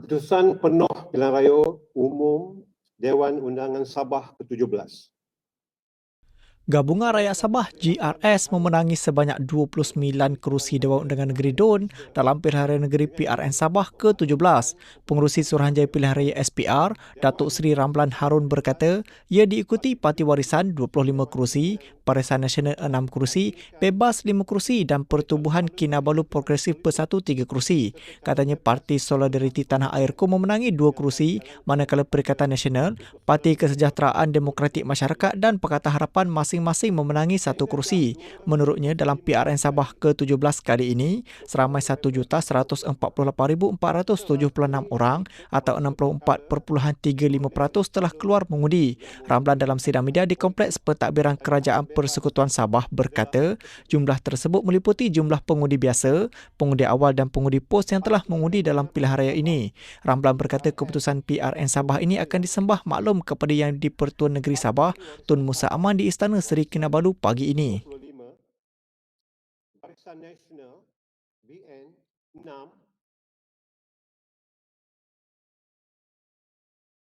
Keputusan penuh pilihan raya umum Dewan Undangan Sabah ke-17 Gabungan Rakyat Sabah GRS memenangi sebanyak 29 kerusi Dewan Undangan Negeri DUN dalam Pilihan Raya Negeri PRN Sabah ke-17. Pengurusi Suruhanjaya Pilihan Raya SPR, Datuk Seri Ramlan Harun berkata, ia diikuti Parti Warisan 25 kerusi, Barisan Nasional 6 kerusi, Bebas 5 kerusi dan Pertubuhan Kinabalu Progresif Bersatu 3 kerusi. Katanya Parti Solidariti Tanah Airku memenangi 2 kerusi, manakala Perikatan Nasional, Parti Kesejahteraan Demokratik Masyarakat dan Pakatan Harapan masing masing-masing memenangi satu kerusi. Menurutnya, dalam PRN Sabah ke-17 kali ini, seramai 1,148,476 orang atau 64.35% telah keluar mengundi. Ramlan dalam sidang media di Kompleks Pentadbiran Kerajaan Persekutuan Sabah berkata, jumlah tersebut meliputi jumlah pengundi biasa, pengundi awal dan pengundi pos yang telah mengundi dalam pilihan raya ini. Ramlan berkata keputusan PRN Sabah ini akan disembah maklum kepada Yang di-Pertuan Negeri Sabah, Tun Musa Aman di Istana Seri Kinabalu pagi ini. Barisan Nasional BN 6